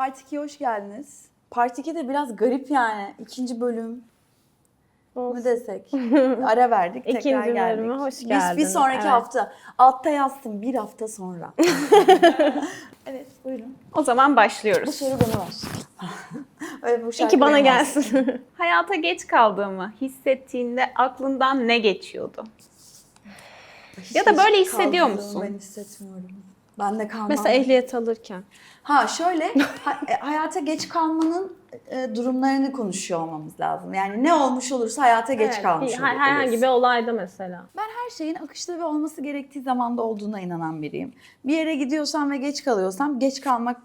Part 2'ye hoş geldiniz. Part 2 de biraz garip yani. İkinci bölüm mü desek? Ara verdik, tekrar İkinci geldik. bölüme hoş Biz bir sonraki evet. hafta. Altta yazdım bir hafta sonra. evet buyurun. O zaman Bu başlıyoruz. soru bana. Öyle bu şarkı İki bana benim gelsin. Hayata geç kaldığımı hissettiğinde aklından ne geçiyordu? Ya da böyle hissediyor musun? Ben hissetmiyorum. Ben de kalmam. Mesela ehliyet alırken. Ha şöyle e, hayata geç kalmanın e, durumlarını konuşuyor olmamız lazım. Yani ne olmuş olursa hayata geç Evet, kalmış olur- Herhangi bir olayda mesela. Ben her şeyin akışta ve olması gerektiği zamanda olduğuna inanan biriyim. Bir yere gidiyorsam ve geç kalıyorsam geç kalmak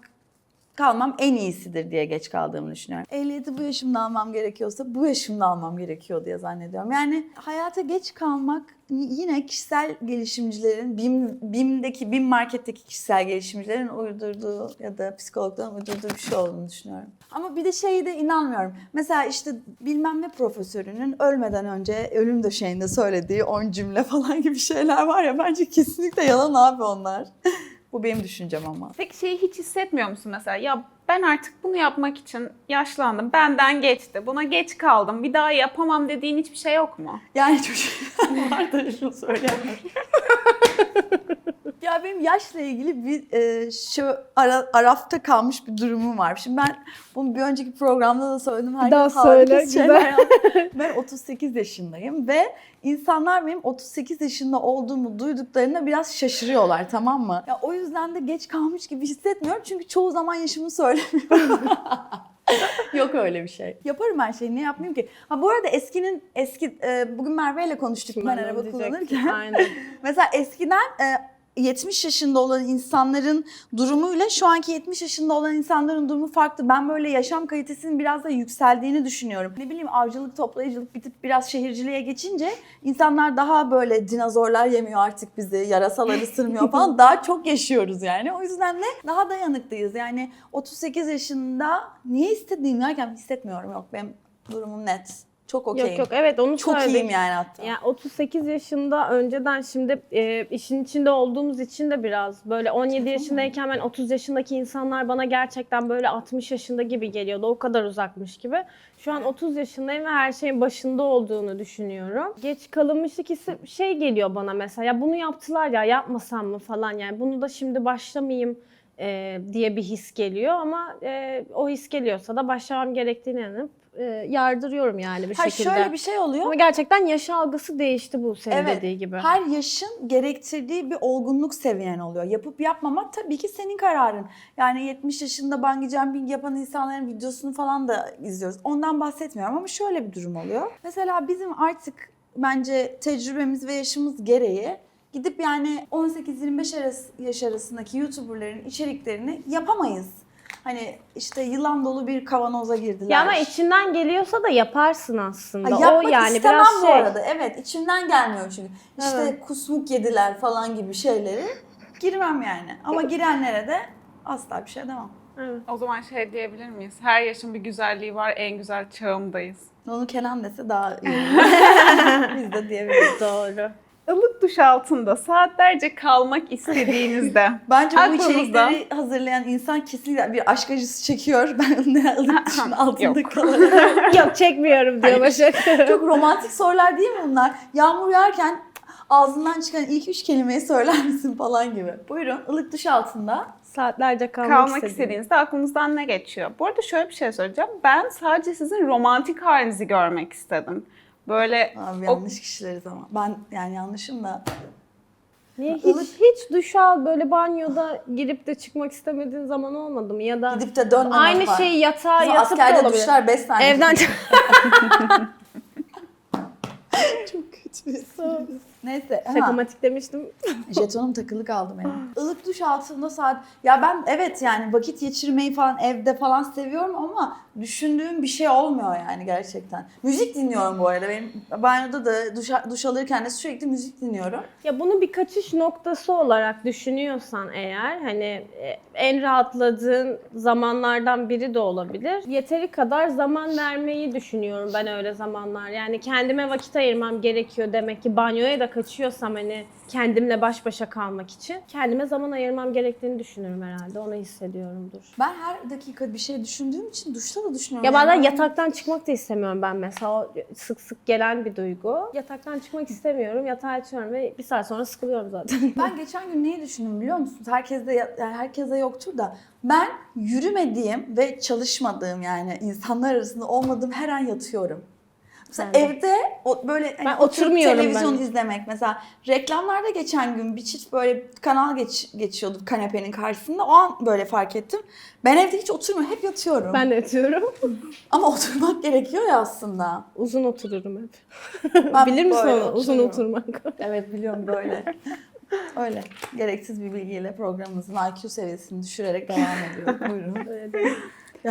kalmam en iyisidir diye geç kaldığımı düşünüyorum. Ehliyeti bu yaşımda almam gerekiyorsa bu yaşımda almam gerekiyor diye zannediyorum. Yani hayata geç kalmak yine kişisel gelişimcilerin, BİM, BİM'deki, BİM marketteki kişisel gelişimcilerin uydurduğu ya da psikologların uydurduğu bir şey olduğunu düşünüyorum. Ama bir de şeyi de inanmıyorum. Mesela işte bilmem ne profesörünün ölmeden önce ölüm döşeğinde söylediği 10 cümle falan gibi şeyler var ya bence kesinlikle yalan abi onlar. Bu benim düşüncem ama. Peki şeyi hiç hissetmiyor musun mesela? Ya ben artık bunu yapmak için yaşlandım. Benden geçti. Buna geç kaldım. Bir daha yapamam dediğin hiçbir şey yok mu? Yani çocuk var da şunu söyleyemem. ya benim yaşla ilgili bir e, şu ara, arafta kalmış bir durumum var. Şimdi ben bunu bir önceki programda da söyledim. Herkes daha söyle, güzel. Ben 38 yaşındayım ve insanlar benim 38 yaşında olduğumu duyduklarında biraz şaşırıyorlar tamam mı? Ya o yüzden de geç kalmış gibi hissetmiyorum çünkü çoğu zaman yaşımı söylemiyorum. Yok öyle bir şey. Yaparım her şeyi. Ne yapmayayım ki? Ha bu arada eskinin eski e, bugün Merve ile konuştuk ben, de araba onu kullanırken. diyecektim. Aynen. Mesela eskiden e, 70 yaşında olan insanların durumuyla şu anki 70 yaşında olan insanların durumu farklı. Ben böyle yaşam kalitesinin biraz da yükseldiğini düşünüyorum. Ne bileyim avcılık, toplayıcılık bitip biraz şehirciliğe geçince insanlar daha böyle dinozorlar yemiyor artık bizi, yarasalar ısırmıyor falan. daha çok yaşıyoruz yani. O yüzden de daha dayanıklıyız. Yani 38 yaşında niye istediğimi derken hissetmiyorum. Yok benim durumum net. Çok okeyim. Yok yok evet onu Çok söyledik. iyiyim yani hatta. Yani 38 yaşında önceden şimdi e, işin içinde olduğumuz için de biraz böyle 17 yaşındayken ben 30 yaşındaki insanlar bana gerçekten böyle 60 yaşında gibi geliyordu. O kadar uzakmış gibi. Şu an 30 yaşındayım ve her şeyin başında olduğunu düşünüyorum. Geç kalınmışlık hissi şey geliyor bana mesela. Ya bunu yaptılar ya yapmasam mı falan yani bunu da şimdi başlamayayım e, diye bir his geliyor ama e, o his geliyorsa da başlamam gerektiğini inanıp e, yardırıyorum yani bir Ha şekilde. şöyle bir şey oluyor. Ama gerçekten yaş algısı değişti bu senin dediği gibi. Her yaşın gerektirdiği bir olgunluk seviyen oluyor. Yapıp yapmamak tabii ki senin kararın. Yani 70 yaşında bungee jumping yapan insanların videosunu falan da izliyoruz. Ondan bahsetmiyorum ama şöyle bir durum oluyor. Mesela bizim artık bence tecrübemiz ve yaşımız gereği gidip yani 18-25 arası, yaş arasındaki YouTuber'ların içeriklerini yapamayız. Hani işte yılan dolu bir kavanoza girdiler. Ya ama içinden geliyorsa da yaparsın aslında. Ha, o yapmak yani istemem biraz bu şey. arada. Evet içimden gelmiyor çünkü. İşte Evet. kusmuk yediler falan gibi şeyleri girmem yani. Ama girenlere de asla bir şey demem. Evet. O zaman şey diyebilir miyiz? Her yaşın bir güzelliği var. En güzel çağımdayız. Onu Kenan dese daha iyi. Biz de diyebiliriz. Doğru. Ilık duş altında saatlerce kalmak istediğinizde Bence bu Aklınızda. içerikleri hazırlayan insan kesinlikle bir aşk acısı çekiyor. Ben ne alıp dışın altında Yok. kalırım. Yok çekmiyorum diyor Başak. Çok romantik sorular değil mi bunlar? Yağmur yağarken ağzından çıkan ilk üç kelimeyi söyler misin falan gibi. Buyurun ılık duş altında. Saatlerce kalmak, kalmak istedim. istediğinizde aklınızdan ne geçiyor? Bu arada şöyle bir şey söyleyeceğim. Ben sadece sizin romantik halinizi görmek istedim. Böyle Abi o- yanlış kişileriz ama. Ben yani yanlışım da. Niye hiç, hiç duş al böyle banyoda girip de çıkmak istemediğin zaman olmadı mı? Ya da Gidip de dönmemek aynı var. şeyi yatağa Bizim yatıp da askerde olabilir. duşlar 5 saniye. Evden çok kötü. Neyse. ha, Şakamatik demiştim. jetonum takılı kaldı benim. Ilık duş altında saat... Ya ben evet yani vakit geçirmeyi falan evde falan seviyorum ama düşündüğüm bir şey olmuyor yani gerçekten. Müzik dinliyorum bu arada. Benim banyoda da duş, duş alırken de sürekli müzik dinliyorum. Ya bunu bir kaçış noktası olarak düşünüyorsan eğer hani e, en rahatladığın zamanlardan biri de olabilir. Yeteri kadar zaman vermeyi düşünüyorum ben öyle zamanlar. Yani kendime vakit ayırmam gerekiyor demek ki banyoya da kaçıyorsam hani kendimle baş başa kalmak için kendime zaman ayırmam gerektiğini düşünürüm herhalde. Onu hissediyorumdur. Ben her dakika bir şey düşündüğüm için duşta da düşünüyorum. Ya Yani bazen ben- yataktan çıkmak da istemiyorum ben mesela. O sık sık gelen bir duygu. Yataktan çıkmak istemiyorum. Yatağa açıyorum ve bir saat sonra sıkılıyorum zaten. Ben geçen gün neyi düşündüm biliyor musunuz? Herkeste yani herkese yoktur da ben yürümediğim ve çalışmadığım yani insanlar arasında olmadığım her an yatıyorum. Mesela Ben de. evde o böyle hani Ben oturmuyorum televizyon ben. izlemek mesela reklamlarda geçen gün bir çift böyle kanal geç, geçiyordu kanepenin karşısında o an böyle fark ettim. Ben evde hiç oturmuyorum hep yatıyorum. ben de yatıyorum. Ama oturmak gerekiyor ya aslında. Uzun otururum hep. Ben Bilir misin onu? Uzun oturmak. Evet biliyorum böyle. Öyle. Gereksiz bir bilgiyle programımızın IQ seviyesini düşürerek devam ediyor. Buyurun.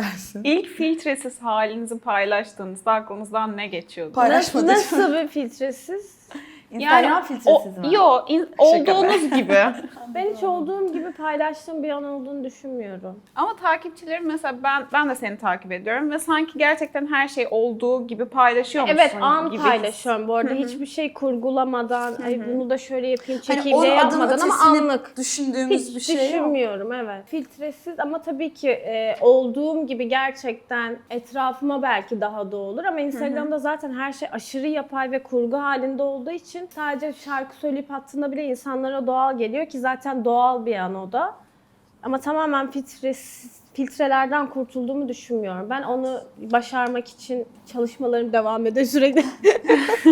Gelsin. İlk filtresiz halinizi paylaştığınızda aklınızdan ne geçiyordu? Pay- Nasıl, Paylaşmadık. nasıl bir filtresiz? Instagram filtresiz mi? Yo, in- olduğunuz gibi. Ben hiç olduğum gibi paylaştığım bir an olduğunu düşünmüyorum. Ama takipçilerim mesela ben ben de seni takip ediyorum ve sanki gerçekten her şey olduğu gibi paylaşıyormuşsun Evet an gibi. paylaşıyorum bu arada. Hiçbir şey kurgulamadan, ay bunu da şöyle yapayım, Hani çekeyim on diye yapmadan ama anlık. Düşündüğümüz Hiç bir şey yok. düşünmüyorum evet. Filtresiz ama tabii ki e, olduğum gibi gerçekten etrafıma belki daha da olur ama Instagram'da zaten her şey aşırı yapay ve kurgu halinde olduğu için sadece şarkı söyleyip attığında bile insanlara doğal geliyor ki zaten doğal bir an o da. Ama tamamen filtresiz filtrelerden kurtulduğumu düşünmüyorum. Ben onu başarmak için çalışmalarım devam ediyor sürekli.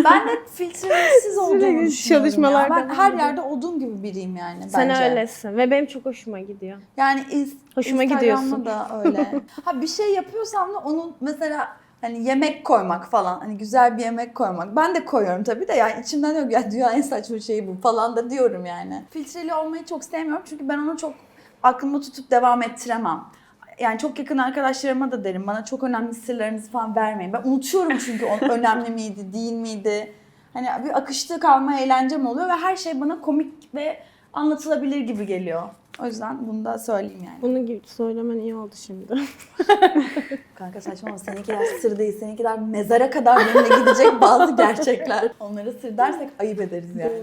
Ben de filtresiz olduğumu Sürekli düşünüyorum çalışmalar ya. Ben her yerde olduğum gibi biriyim yani Sen bence. öylesin ve benim çok hoşuma gidiyor. Yani iz, Hoşuma Instagram'da gidiyorsun. da öyle. ha bir şey yapıyorsam da onun mesela hani yemek koymak falan hani güzel bir yemek koymak. Ben de koyuyorum tabii de yani içimden yok ya dünya en saçma şeyi bu falan da diyorum yani. Filtreli olmayı çok sevmiyorum çünkü ben onu çok aklımda tutup devam ettiremem. Yani çok yakın arkadaşlarıma da derim bana çok önemli sırlarınızı falan vermeyin. Ben unutuyorum çünkü o önemli miydi değil miydi. Hani bir akışta kalma eğlencem oluyor ve her şey bana komik ve anlatılabilir gibi geliyor. O yüzden bunu da söyleyeyim yani. Bunu gibi söylemen iyi oldu şimdi. Kanka saçmalama seninkiler sır değil. Seninkiler mezara kadar benimle gidecek bazı gerçekler. Onlara sır dersek ayıp ederiz yani.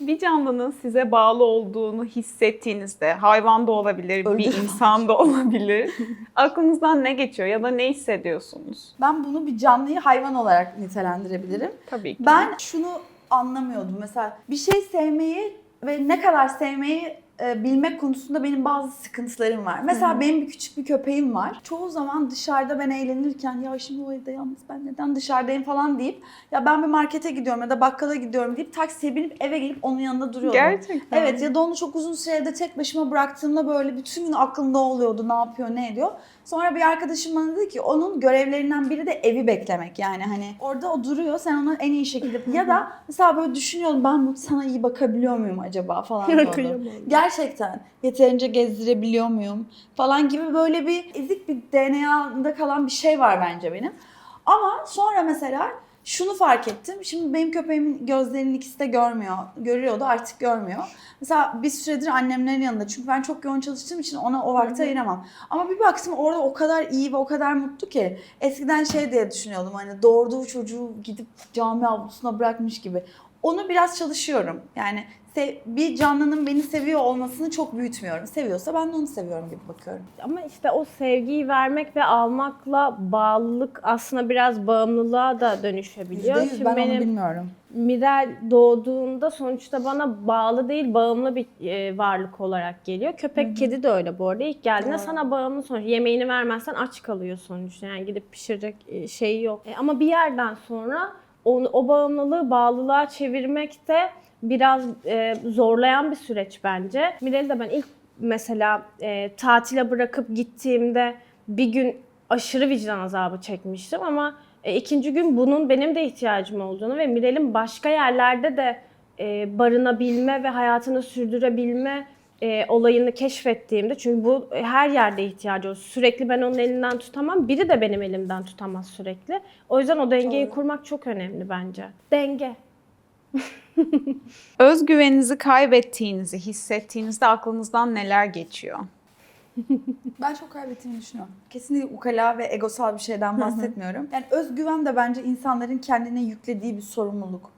Bir canlının size bağlı olduğunu hissettiğinizde, hayvan da olabilir, bir Öldürme. insan da olabilir. Aklınızdan ne geçiyor ya da ne hissediyorsunuz? Ben bunu bir canlıyı hayvan olarak nitelendirebilirim. Tabii ki. Ben şunu anlamıyordum. Mesela bir şey sevmeyi ve ne kadar sevmeyi e, bilmek konusunda benim bazı sıkıntılarım var. Mesela benim bir küçük bir köpeğim var. Çoğu zaman dışarıda ben eğlenirken ya şimdi o evde yalnız ben neden dışarıdayım falan deyip ya ben bir markete gidiyorum ya da bakkala gidiyorum deyip taksiye binip eve gelip onun yanında duruyordum. Gerçekten. Evet ya da onu çok uzun sürede tek başıma bıraktığımda böyle bütün gün aklımda oluyordu ne yapıyor ne ediyor. Sonra bir arkadaşım bana dedi ki onun görevlerinden biri de evi beklemek yani hani orada o duruyor sen ona en iyi şekilde ya da mesela böyle düşünüyordum ben bu sana iyi bakabiliyor muyum acaba falan diyordum. Gerçekten yeterince gezdirebiliyor muyum falan gibi böyle bir ezik bir DNA'da kalan bir şey var bence benim. Ama sonra mesela şunu fark ettim. Şimdi benim köpeğimin gözlerinin ikisi de görmüyor. Görüyordu artık görmüyor. Mesela bir süredir annemlerin yanında. Çünkü ben çok yoğun çalıştığım için ona o vakti ayıramam. Ama bir baktım orada o kadar iyi ve o kadar mutlu ki. Eskiden şey diye düşünüyordum hani doğurduğu çocuğu gidip cami avlusuna bırakmış gibi. Onu biraz çalışıyorum. Yani bir canlının beni seviyor olmasını çok büyütmüyorum. Seviyorsa ben de onu seviyorum gibi bakıyorum. Ama işte o sevgiyi vermek ve almakla bağlılık aslında biraz bağımlılığa da dönüşebiliyor. %100 Şimdi ben onu benim bilmiyorum. Mirel doğduğunda sonuçta bana bağlı değil, bağımlı bir e, varlık olarak geliyor. Köpek, kedi de öyle bu arada. İlk geldiğinde Doğru. sana bağımlı sonuç. Yemeğini vermezsen aç kalıyor sonuçta. Yani gidip pişirecek e, şeyi yok. E, ama bir yerden sonra onu, o bağımlılığı bağlılığa çevirmek de biraz e, zorlayan bir süreç bence. Mirel'i de ben ilk mesela e, tatile bırakıp gittiğimde bir gün aşırı vicdan azabı çekmiştim ama e, ikinci gün bunun benim de ihtiyacım olduğunu ve Mirel'in başka yerlerde de e, barınabilme ve hayatını sürdürebilme e, olayını keşfettiğimde çünkü bu her yerde ihtiyacı olur. Sürekli ben onun elinden tutamam. Biri de benim elimden tutamaz sürekli. O yüzden o dengeyi kurmak çok önemli bence. Denge. Özgüveninizi kaybettiğinizi hissettiğinizde aklınızdan neler geçiyor? Ben çok kaybettiğimi düşünüyorum. Kesinlikle ukala ve egosal bir şeyden bahsetmiyorum. Yani özgüven de bence insanların kendine yüklediği bir sorumluluk.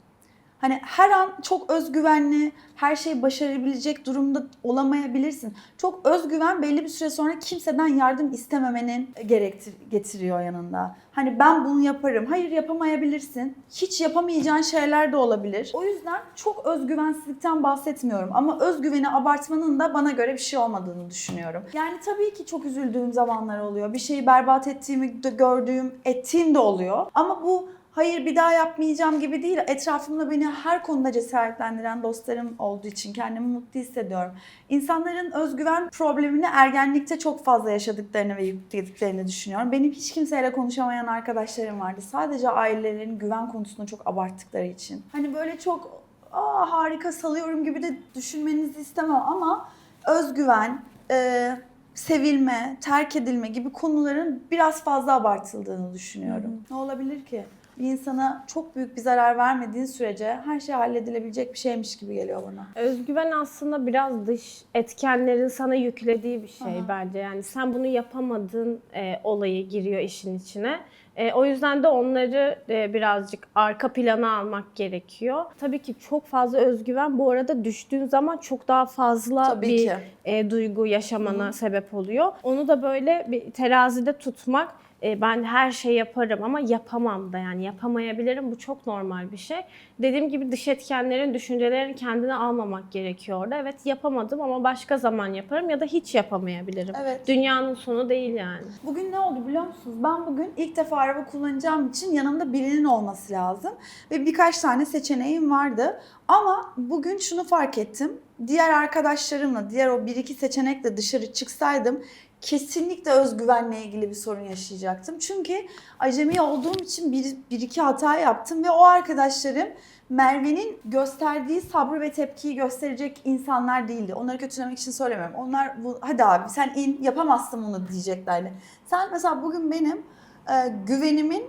Hani her an çok özgüvenli, her şeyi başarabilecek durumda olamayabilirsin. Çok özgüven belli bir süre sonra kimseden yardım istememenin gerektir getiriyor yanında. Hani ben bunu yaparım. Hayır yapamayabilirsin. Hiç yapamayacağın şeyler de olabilir. O yüzden çok özgüvensizlikten bahsetmiyorum. Ama özgüveni abartmanın da bana göre bir şey olmadığını düşünüyorum. Yani tabii ki çok üzüldüğüm zamanlar oluyor. Bir şeyi berbat ettiğimi de gördüğüm, ettiğim de oluyor. Ama bu hayır bir daha yapmayacağım gibi değil. Etrafımda beni her konuda cesaretlendiren dostlarım olduğu için kendimi mutlu hissediyorum. İnsanların özgüven problemini ergenlikte çok fazla yaşadıklarını ve yüklediklerini düşünüyorum. Benim hiç kimseyle konuşamayan arkadaşlarım vardı. Sadece ailelerin güven konusunda çok abarttıkları için. Hani böyle çok Aa, harika salıyorum gibi de düşünmenizi istemem ama özgüven, e, sevilme, terk edilme gibi konuların biraz fazla abartıldığını düşünüyorum. Ne olabilir ki? Bir insana çok büyük bir zarar vermediğin sürece her şey halledilebilecek bir şeymiş gibi geliyor bana. Özgüven aslında biraz dış etkenlerin sana yüklediği bir şey Aha. bence. Yani sen bunu yapamadığın e, olayı giriyor işin içine. E, o yüzden de onları e, birazcık arka plana almak gerekiyor. Tabii ki çok fazla özgüven bu arada düştüğün zaman çok daha fazla Tabii bir ki. e, duygu yaşamana sebep oluyor. Onu da böyle bir terazide tutmak e, ben her şey yaparım ama yapamam da yani yapamayabilirim bu çok normal bir şey. Dediğim gibi dış etkenlerin düşüncelerini kendine almamak gerekiyor orada. Evet yapamadım ama başka zaman yaparım ya da hiç yapamayabilirim. Evet. Dünyanın sonu değil yani. Bugün ne oldu biliyor musunuz? Ben bugün ilk defa araba kullanacağım için yanımda birinin olması lazım. Ve birkaç tane seçeneğim vardı. Ama bugün şunu fark ettim. Diğer arkadaşlarımla, diğer o bir iki seçenekle dışarı çıksaydım kesinlikle özgüvenle ilgili bir sorun yaşayacaktım. Çünkü acemi olduğum için bir, bir iki hata yaptım ve o arkadaşlarım Merve'nin gösterdiği sabrı ve tepkiyi gösterecek insanlar değildi. Onları kötülemek için söylemiyorum. Onlar bu hadi abi sen in yapamazsın bunu diyeceklerdi. Sen mesela bugün benim e, güvenimin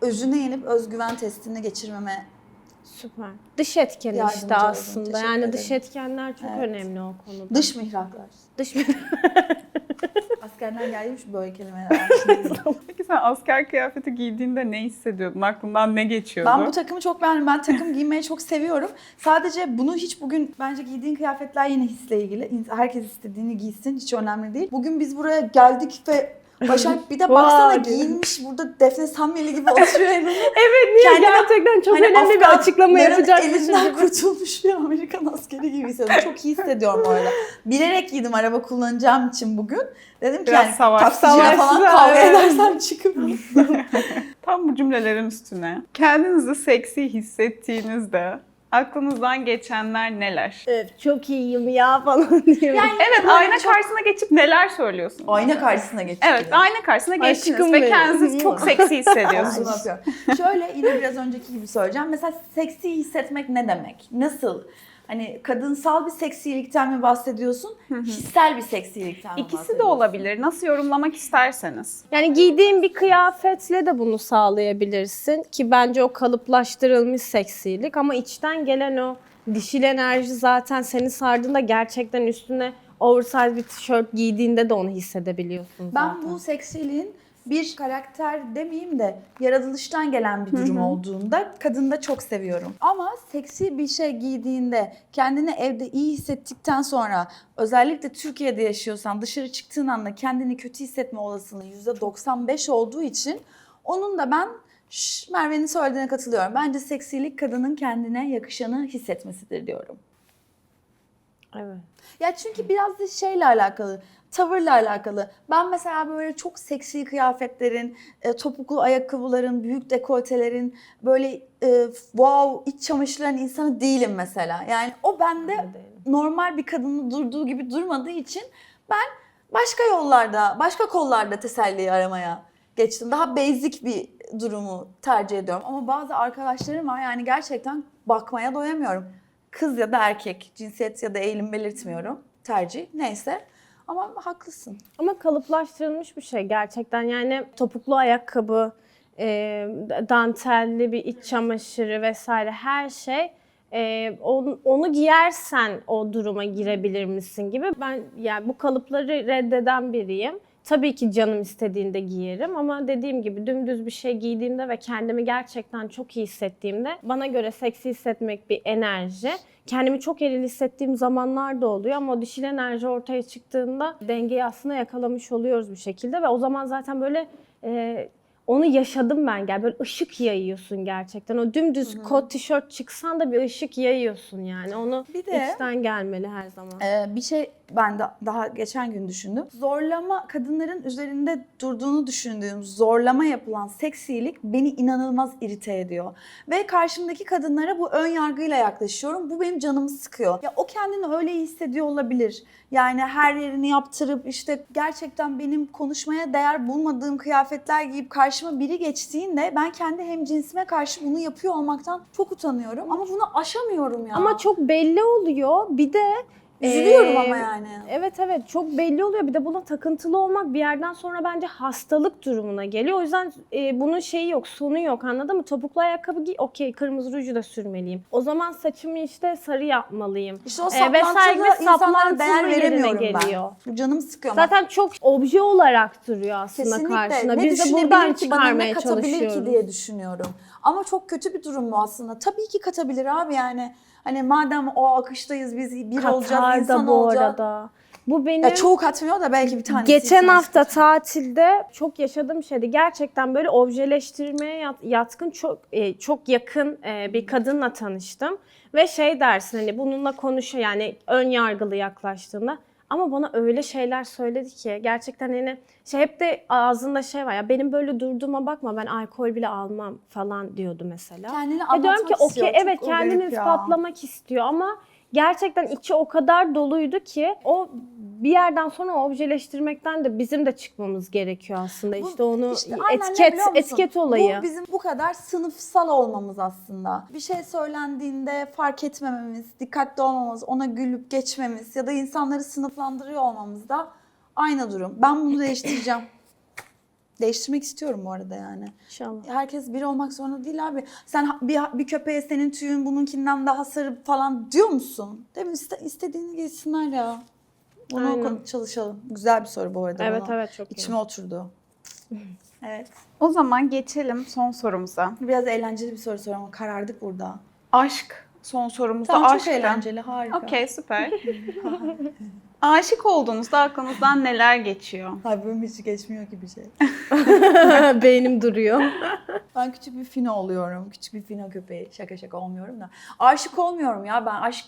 özüne yenip özgüven testini geçirmeme Süper. Dış etken Yardımcı işte aslında. Teşekkür Yani ederim. dış etkenler çok Evet. önemli o konuda. dış mihraklar. dış Askerden gelmiş böyle kelimeler. Peki sen asker kıyafeti giydiğinde ne hissediyordun? Aklından ne geçiyordu? Ben bu takımı çok beğendim. Ben takım giymeyi çok seviyorum. Sadece bunu hiç bugün bence giydiğin kıyafetler yine hisle ilgili. Herkes istediğini giysin. Hiç önemli değil. Bugün biz buraya geldik ve Başak bir de baksana Vay. giyinmiş burada Defne Samyeli gibi oturuyor elinde. Evet niye Kendine- gerçekten çok Hani önemli bir açıklama yapacakmışım elinden kurtulmuş bir Amerikan askeri gibi hissediyorum. Çok iyi hissediyorum orada. Bilerek giydim araba kullanacağım için bugün. Dedim ki Biraz yani savaş- taksiciye falan kavga evet. edersem çıkıp Tam bu cümlelerin üstüne. Kendinizi seksi hissettiğinizde aklınızdan geçenler neler? Evet, çok iyiyim ya falan diyorum. Yani Evet, böyle ayna çok- karşısına geçip neler söylüyorsunuz? ayna karşısına geçtik. Evet, ayna karşısına geçtiniz Aşkım ve benim. kendinizi çok seksi hissediyorsunuz. Şöyle yine biraz önceki gibi söyleyeceğim. Mesela seksi hissetmek ne demek? Nasıl? Hani kadınsal bir seksilikten mi bahsediyorsun? Hissel bir seksilikten mi İkisi de bahsediyorsun? olabilir. Nasıl yorumlamak isterseniz. Yani giydiğin bir kıyafetle de bunu sağlayabilirsin ki bence o kalıplaştırılmış seksilik ama içten gelen o dişil enerji zaten seni sardığında gerçekten üstüne oversize bir tişört giydiğinde de onu hissedebiliyorsun zaten. Ben bu seksiliğin bir karakter demeyeyim de yaratılıştan gelen bir durum olduğunda kadında çok seviyorum. Ama seksi bir şey giydiğinde kendini evde iyi hissettikten sonra özellikle Türkiye'de yaşıyorsan dışarı çıktığın anda kendini kötü hissetme olasılığı %95 olduğu için onun da ben Merve'nin söylediğine katılıyorum. Bence seksilik kadının kendine yakışanı hissetmesidir diyorum. Evet. Ya çünkü biraz da şeyle alakalı, tavırla alakalı. Ben mesela böyle çok seksi kıyafetlerin, e, topuklu ayakkabıların, büyük dekoltelerin, böyle e, wow iç çamaşırların insanı değilim mesela. Yani o bende Ben normal bir kadının durduğu gibi durmadığı için ben başka yollarda, başka kollarda teselli aramaya geçtim. Daha basic bir durumu tercih ediyorum. Ama bazı arkadaşlarım var yani gerçekten bakmaya doyamıyorum. Kız ya da erkek, cinsiyet ya da eğilim belirtmiyorum. tercih neyse. Ama haklısın. Ama kalıplaştırılmış bir şey gerçekten. Yani topuklu ayakkabı, e, dantelli bir iç çamaşırı vesaire her şey e, onu, onu giyersen o duruma girebilir misin gibi. Ben yani bu kalıpları reddeden biriyim. Tabii ki canım istediğinde giyerim ama dediğim gibi dümdüz bir şey giydiğimde ve kendimi gerçekten çok iyi hissettiğimde bana göre seksi hissetmek bir enerji. Kendimi çok eril hissettiğim zamanlar da oluyor ama o dişil enerji ortaya çıktığında dengeyi aslında yakalamış oluyoruz bir şekilde ve o zaman zaten böyle e, onu yaşadım ben gel böyle ışık yayıyorsun gerçekten. O dümdüz kot tişört çıksan da bir ışık yayıyorsun yani. Onu Bir de- içten gelmeli her zaman. Ee, bir şey ben de daha geçen gün düşündüm. Zorlama kadınların üzerinde durduğunu düşündüğüm zorlama yapılan seksilik beni inanılmaz irite ediyor. Ve karşımdaki kadınlara bu ön yargıyla yaklaşıyorum. Bu benim canımı sıkıyor. Ya o kendini öyle hissediyor olabilir. Yani her yerini yaptırıp işte gerçekten benim konuşmaya değer bulmadığım kıyafetler giyip karşıma biri geçtiğinde ben kendi hem cinsime karşı bunu yapıyor olmaktan çok utanıyorum. Ama bunu aşamıyorum ya. Ama çok belli oluyor. Bir de Üzülüyorum ama yani. Evet evet çok belli oluyor. Bir de buna takıntılı olmak bir yerden sonra bence hastalık durumuna geliyor. O yüzden e, bunun şeyi yok, sonu yok anladın mı? Topuklu ayakkabı giy, okey kırmızı ruju da sürmeliyim. O zaman saçımı işte sarı yapmalıyım. İşte o saplantılı insanlara değer veremiyorum geliyor. ben. Bu canımı sıkıyor. Zaten çok obje olarak duruyor aslında Kesinlikle. karşına. Ne Biz de düşünebilir buradan ki bana ne çıkarmaya katabilir çalışıyoruz. ki diye düşünüyorum. Ama çok kötü bir durum bu aslında. Tabii ki katabilir abi yani. Hani madem o akıştayız biz bir olacağız, Katar insan bu olacağız. arada. Bu benim Ya çoğu katmıyor da belki bir tanesi. Geçen tanesi hafta tatilde çok yaşadığım şeydi. Gerçekten böyle objeleştirmeye yat- yatkın çok e, çok yakın e, bir kadınla tanıştım ve şey dersin hani bununla konuşuyor yani ön yargılı yaklaştığında ama bana öyle şeyler söyledi ki gerçekten hani şey hep de ağzında şey var ya benim böyle durduğuma bakma ben alkol bile almam falan diyordu mesela. Kendini Ve diyorum ki anlatmak istiyor. evet Çok kendini ya. ispatlamak istiyor ama gerçekten içi o kadar doluydu ki o bir yerden sonra objeleştirmekten de bizim de çıkmamız gerekiyor aslında. Bu- işte onu işte etiket etiket olayı. Bu bizim bu kadar sınıfsal olmamız aslında. Bir şey söylendiğinde fark etmememiz, dikkatli olmamız, ona gülüp geçmemiz ya da insanları sınıflandırıyor olmamız da aynı durum. Ben bunu değiştireceğim. Değiştirmek istiyorum bu arada yani. İnşallah. Herkes bir olmak zorunda değil abi. Sen bir, bir köpeğe senin tüyün bununkinden daha sarı falan diyor musun? Değil mi? İste, istediğini giysinler ya. Bunu Aynen. çalışalım. Güzel bir soru bu arada. Evet bana. evet çok iyi. İçime oturdu. evet. O zaman geçelim son sorumuza. Biraz eğlenceli bir soru soruyorum ama karardık burada. Aşk. Son sorumuzda Tamam aşk. çok eğlenceli harika. Okey süper. Aşık olduğunuzda aklınızdan neler geçiyor? Ay benim hiç geçmiyor ki bir şey. Beynim duruyor. Ben küçük bir fino oluyorum. Küçük bir fino köpeği. Şaka şaka olmuyorum da. Aşık olmuyorum ya ben aşk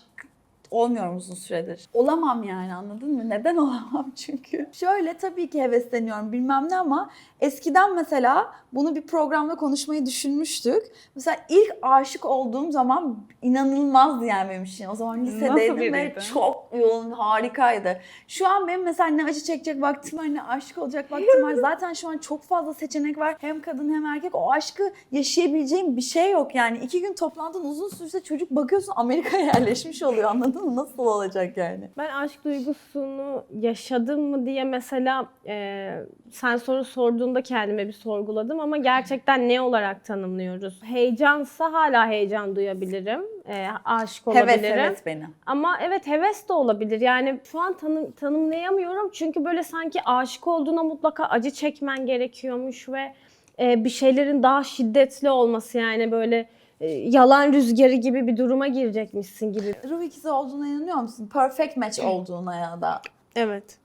olmuyorum uzun süredir. Olamam yani anladın mı? Neden olamam çünkü? Şöyle tabii ki hevesleniyorum bilmem ne ama eskiden mesela bunu bir programda konuşmayı düşünmüştük. Mesela ilk aşık olduğum zaman inanılmazdı yani benim için. O zaman lisedeydim ve çok yoğun harikaydı. Şu an benim mesela ne acı çekecek vaktim var ne aşık olacak vaktim var. Zaten şu an çok fazla seçenek var. Hem kadın hem erkek. O aşkı yaşayabileceğim bir şey yok yani. iki gün toplantın uzun sürse çocuk bakıyorsun Amerika'ya yerleşmiş oluyor anladın mı? Nasıl olacak yani? Ben aşk duygusunu yaşadım mı diye mesela e, sen soru sorduğunda kendime bir sorguladım ama gerçekten ne olarak tanımlıyoruz? Heyecansa hala heyecan duyabilirim. E, aşık olabilirim. Heves heves beni. Ama evet heves de olabilir. Yani şu an tanım, tanımlayamıyorum. Çünkü böyle sanki aşık olduğuna mutlaka acı çekmen gerekiyormuş ve e, bir şeylerin daha şiddetli olması yani böyle yalan rüzgarı gibi bir duruma girecekmişsin gibi. Ruh ikizi olduğuna inanıyor musun? Perfect match olduğuna ya da. Evet.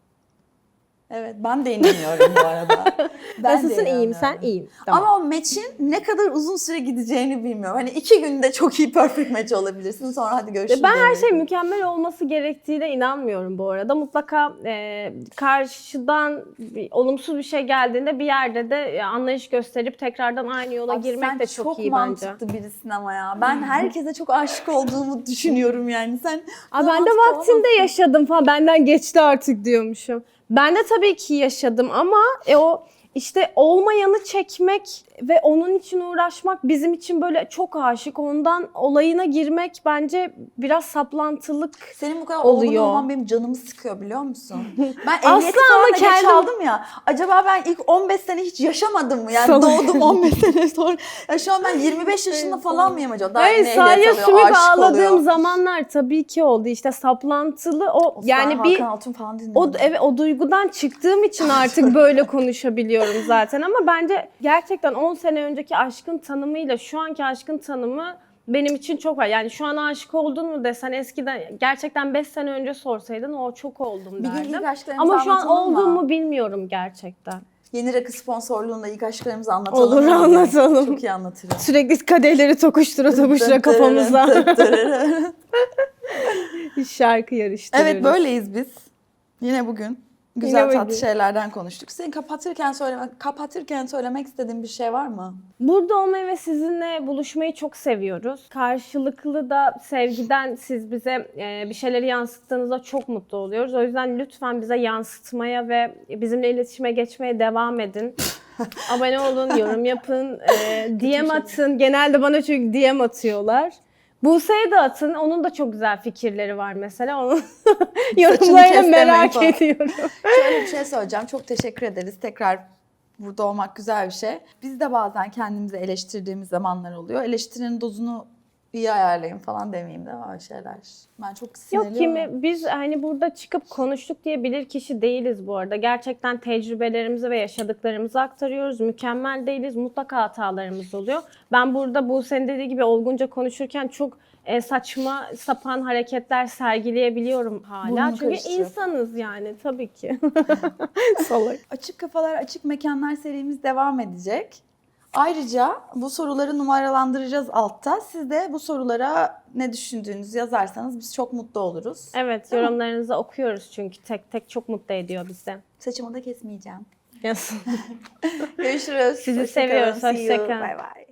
Evet ben de inanıyorum bu arada. Ben Nasılsın? İyiyim. Sen iyiyim. Tamam. Ama o match'in ne kadar uzun süre gideceğini bilmiyorum. Hani iki günde çok iyi perfect match olabilirsin. Sonra hadi görüşürüz. Ben her şey mükemmel olması gerektiğine inanmıyorum bu arada. Mutlaka e, karşıdan bir, olumsuz bir şey geldiğinde bir yerde de e, anlayış gösterip tekrardan aynı yola Abi girmek sen de çok, çok iyi bence. mantıklı birisin ama ya. Ben herkese çok aşık olduğumu düşünüyorum yani. Sen Aa, ben de vaktinde yaşadım falan. Benden geçti artık diyormuşum. Ben de tabii ki yaşadım ama e, o işte olmayanı çekmek ve onun için uğraşmak bizim için böyle çok aşık ondan olayına girmek bence biraz saplantılık Senin bu kadar Oluyor. olgun olman benim canımı sıkıyor biliyor musun? Ben Asla ehliyeti ama geç kendim- aldım ya. Acaba ben ilk 15 sene hiç yaşamadım mı? Yani Salak. doğdum 15 sene sonra. Ya şu an ben 25 yaşında falan mıyım acaba? Daha Hayır yeni sahaya ehliyet alıyor, sümük aşık ağladığım oluyor. zamanlar tabii ki oldu. İşte saplantılı o, O yani sıra bir Hakan Altun falan dinliyorum. o evet o duygudan çıktığım için artık böyle konuşabiliyorum zaten ama bence gerçekten 10 sene önceki aşkın tanımıyla şu anki aşkın tanımı benim için çok var. Yani şu an aşık oldun mu desen eskiden gerçekten 5 sene önce sorsaydın o çok oldum Bir gün derdim. ilk aşklarımızı Ama şu an oldum mu bilmiyorum gerçekten. Yeni rakı sponsorluğunda ilk aşklarımızı anlatalım. Olur anlatalım. Çok iyi anlatırım. Sürekli kadehleri tokuştura tokuştura kafamıza şarkı yarıştırıyoruz. evet böyleyiz biz. Yine bugün güzel Yine tatlı şeylerden konuştuk. Senin kapatırken söylemek kapatırken söylemek istediğin bir şey var mı? Burada olmayı ve sizinle buluşmayı çok seviyoruz. Karşılıklı da sevgiden siz bize e, bir şeyleri yansıttığınızda çok mutlu oluyoruz. O yüzden lütfen bize yansıtmaya ve bizimle iletişime geçmeye devam edin. Abone olun, yorum yapın, e, DM atın. Genelde bana çünkü DM atıyorlar. Buse'ye de atın. Onun da çok güzel fikirleri var mesela. Onun yorumlarını merak falan. ediyorum. Şöyle bir şey söyleyeceğim. Çok teşekkür ederiz. Tekrar burada olmak güzel bir şey. Biz de bazen kendimizi eleştirdiğimiz zamanlar oluyor. Eleştirinin dozunu iyi ayarlayın falan demeyeyim de öyle şeyler. Ben çok Yok sinirliyim. kimi biz hani burada çıkıp konuştuk diye bilir kişi değiliz bu arada. Gerçekten tecrübelerimizi ve yaşadıklarımızı aktarıyoruz. Mükemmel değiliz. Mutlaka hatalarımız oluyor. Ben burada bu senin dediği gibi olgunca konuşurken çok e, saçma sapan hareketler sergileyebiliyorum hala. Burnunu Çünkü karıştırıp. insanız yani tabii ki. Salak. Açık Kafalar Açık Mekanlar serimiz devam edecek. Ayrıca bu soruları numaralandıracağız altta. Siz de bu sorulara ne düşündüğünüzü yazarsanız biz çok mutlu oluruz. Evet yorumlarınızı okuyoruz çünkü tek tek çok mutlu ediyor bizi. Saçımı da kesmeyeceğim. Yes. Görüşürüz. Sizi Hoşça seviyoruz. You. Hoşça. Bye bye.